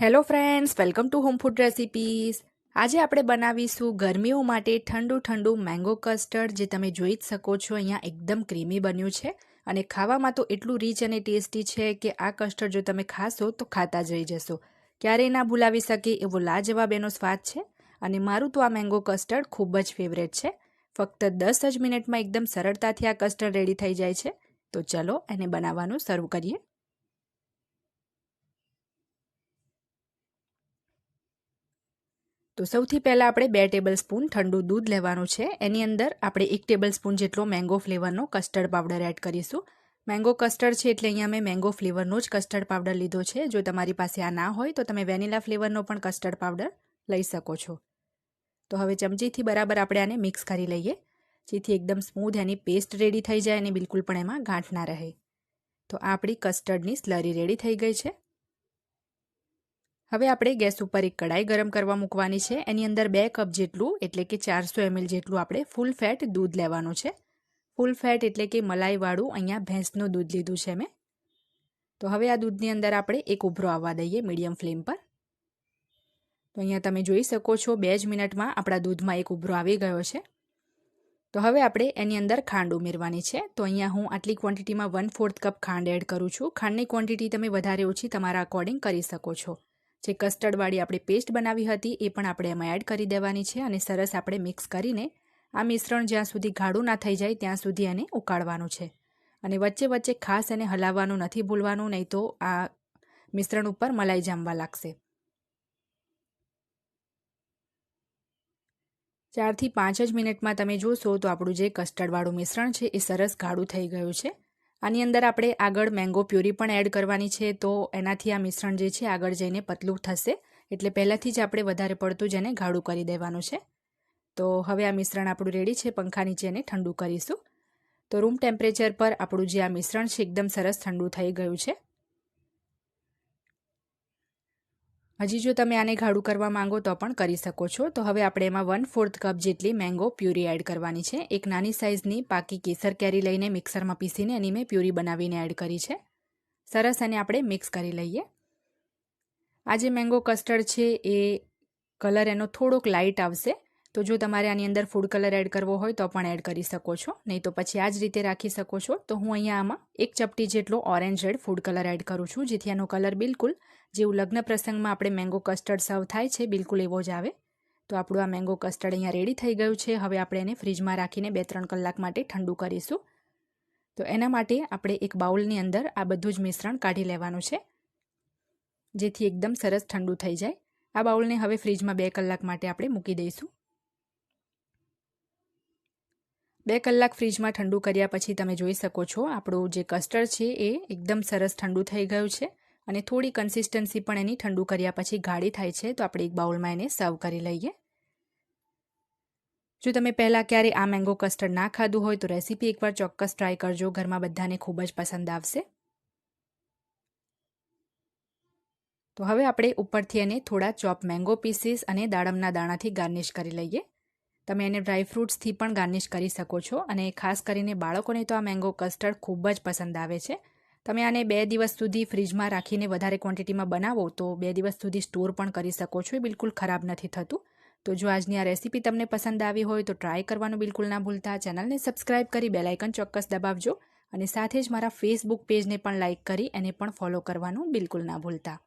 Hello friends welcome to home food recipes આજે આપણે બનાવીશું ગરમીઓ માટે ઠંડુ ઠંડુ મેંગો કસ્ટર્ડ જે તમે જોઈ જ શકો છો, અહીંયા એકદમ ક્રીમી બન્યું છે. અને ખાવામાં તો એટલું રીચ અને ટેસ્ટી છે કે આ કસ્ટર્ડ જો તમે ખાશો તો ખાતા જ રહી જશો. ક્યારેય ના ભૂલાવી શકે એવો લાજવાબ એનો સ્વાદ છે. અને મારું તો આ મેંગો કસ્ટર્ડ ખૂબ જ ફેવરેટ છે. ફક્ત દસ જ મિનિટમાં એકદમ સરળતાથી આ કસ્ટર્ડ રેડી થઈ જાય છે. તો ચલો એને બનાવવાનું શરૂ કરીએ. તો સૌથી પહેલાં આપણે બે ટેબલ સ્પૂન ઠંડુ દૂધ લેવાનું છે. એની અંદર આપણે એક ટેબલ સ્પૂન જેટલો મેંગો ફ્લેવરનો કસ્ટર્ડ પાવડર એડ કરીશું. મેંગો કસ્ટર્ડ છે એટલે અહીંયા મેં મેંગો ફ્લેવરનો જ કસ્ટર્ડ પાવડર લીધો છે. જો તમારી પાસે આ ના હોય તો તમે વેનીલા ફ્લેવરનો પણ કસ્ટર્ડ પાવડર લઈ શકો છો. તો હવે ચમચીથી બરાબર આપણે આને મિક્સ કરી લઈએ. જેથી એકદમ સ્મૂધ એની પેસ્ટ રેડી થઈ જાય અને બિલકુલ પણ એમાં ગાંઠ ના રહે. તો આપણી કસ્ટર્ડની સ્લરી રેડી થઈ ગઈ છે. હવે આપણે ગેસ ઉપર એક કડાઈ ગરમ કરવા મૂકવાની છે. એની અંદર બે કપ જેટલું, એટલે કે ચારસો એમએલ જેટલું આપણે ફૂલ ફેટ દૂધ લેવાનું છે. ફૂલ ફેટ એટલે કે મલાઈવાળું અહીંયા ભેંસનું દૂધ લીધું છે મેં. તો હવે આ દૂધની અંદર આપણે એક ઉભરો આવવા દઈએ મીડિયમ ફ્લેમ પર. તો અહીંયા તમે જોઈ શકો છો બે જ મિનિટમાં આપણા દૂધમાં એક ઉભરો આવી ગયો છે. તો હવે આપણે એની અંદર ખાંડ ઉમેરવાની છે. તો અહીંયા હું આટલી ક્વોન્ટિટીમાં વન ફોર્થ કપ ખાંડ એડ કરું છું. ખાંડની ક્વોન્ટિટી તમે વધારે ઓછી તમારા અકોર્ડિંગ કરી શકો છો. જે કસ્ટર્ડવાળી આપણે પેસ્ટ બનાવી હતી, એ પણ આપણે એમાં એડ કરી દેવાની છે અને સરસ આપણે મિક્સ કરીને આ મિશ્રણ જ્યાં સુધી ગાઢું ના થઈ જાય ત્યાં સુધી એને ઉકાળવાનું છે. અને વચ્ચે વચ્ચે ખાસ એને હલાવવાનું નથી ભૂલવાનું, નહીં તો આ મિશ્રણ ઉપર મલાઈ જામવા લાગશે. ચારથી પાંચ જ મિનિટમાં તમે જોશો તો આપણું જે કસ્ટર્ડવાળું મિશ્રણ છે એ સરસ ગાઢું થઈ ગયું છે. આની અંદર આપણે આગળ મેંગો પ્યુરી પણ એડ કરવાની છે, તો એનાથી આ મિશ્રણ જે છે આગળ જઈને પતલું થશે. એટલે પહેલાંથી જ આપણે વધારે પડતું જ એને ગાઢું કરી દેવાનું છે. તો હવે આ મિશ્રણ આપણું રેડી છે, પંખા નીચે એને ઠંડુ કરીશું. તો રૂમ ટેમ્પરેચર પર આપણું જે આ મિશ્રણ છે, એકદમ સરસ ઠંડુ થઈ ગયું છે. હજી જો તમે આને ગાઢું કરવા માંગો તો પણ કરી શકો છો. તો હવે આપણે એમાં વન ફોર્થ કપ જેટલી મેંગો પ્યુરી એડ કરવાની છે. એક નાની સાઇઝની પાકી કેસર કેરી લઈને મિક્સરમાં પીસીને એની મેં પ્યુરી બનાવીને એડ કરી છે. સરસ એને આપણે મિક્સ કરી લઈએ. આ જે મેંગો કસ્ટર્ડ છે એ કલર એનો થોડોક લાઇટ આવશે. તો જો તમારે આની અંદર ફૂડ કલર એડ કરવો હોય તો પણ એડ કરી શકો છો. નહીં તો પછી આ જ રીતે રાખી શકો છો. તો હું અહીંયા આમાં એક ચપટી જેટલો orange red food colour add કરું છું, જેથી આનો કલર બિલકુલ જેવું લગ્ન પ્રસંગમાં આપણે મેંગો કસ્ટર્ડ સર્વ થાય છે, બિલકુલ એવો જ આવે. તો આપણું આ મેંગો કસ્ટર્ડ અહીંયા રેડી થઈ ગયું છે. હવે આપણે એને ફ્રીજમાં રાખીને બે ત્રણ કલાક માટે ઠંડુ કરીશું. તો એના માટે આપણે એક બાઉલની અંદર આ બધું જ મિશ્રણ કાઢી લેવાનું છે, જેથી એકદમ સરસ ઠંડુ થઈ જાય. આ બાઉલને હવે ફ્રીજમાં બે કલાક માટે આપણે મૂકી દઈશું. બે કલાક ફ્રીજમાં ઠંડુ કર્યા પછી તમે જોઈ શકો છો, આપણું જે કસ્ટર્ડ છે એ એકદમ સરસ ઠંડુ થઈ ગયું છે અને થોડી કન્સિસ્ટન્સી પણ એની ઠંડુ કર્યા પછી ગાઢી થાય છે, તો આપણે એક બાઉલમાં એને સર્વ કરી લઈએ. જો તમે પહેલાં ક્યારે આ મેંગો કસ્ટર્ડ ના ખાધું હોય, તો રેસીપી એકવાર ચોક્કસ ટ્રાય કરજો, ઘરમાં બધાને ખૂબ જ પસંદ આવશે. તો હવે આપણે ઉપરથી એને થોડા ચોપ મેંગો પીસીસ અને દાડમના દાણાથી ગાર્નિશ કરી લઈએ. તમે એને ડ્રાય ફ્રૂટ્સથી પણ ગાર્નિશ કરી શકો છો અને ખાસ કરીને બાળકોને તો આ મેંગો કસ્ટર્ડ ખૂબ જ પસંદ આવે છે. તમે આને બે દિવસ સુધી ફ્રીજમાં રાખીને વધારે ક્વોન્ટિટીમાં બનાવો તો બે દિવસ સુધી સ્ટોર પણ કરી શકો છો, એ બિલકુલ ખરાબ નથી થતું. તો જો આજની આ રેસીપી તમને પસંદ આવી હોય તો ટ્રાય કરવાનું બિલકુલ ના ભૂલતા. ચેનલને સબસ્ક્રાઇબ કરી બેલાઇકન ચોક્કસ દબાવજો અને સાથે જ મારા ફેસબુક પેજને પણ લાઇક કરી એને પણ ફોલો કરવાનું બિલકુલ ના ભૂલતા.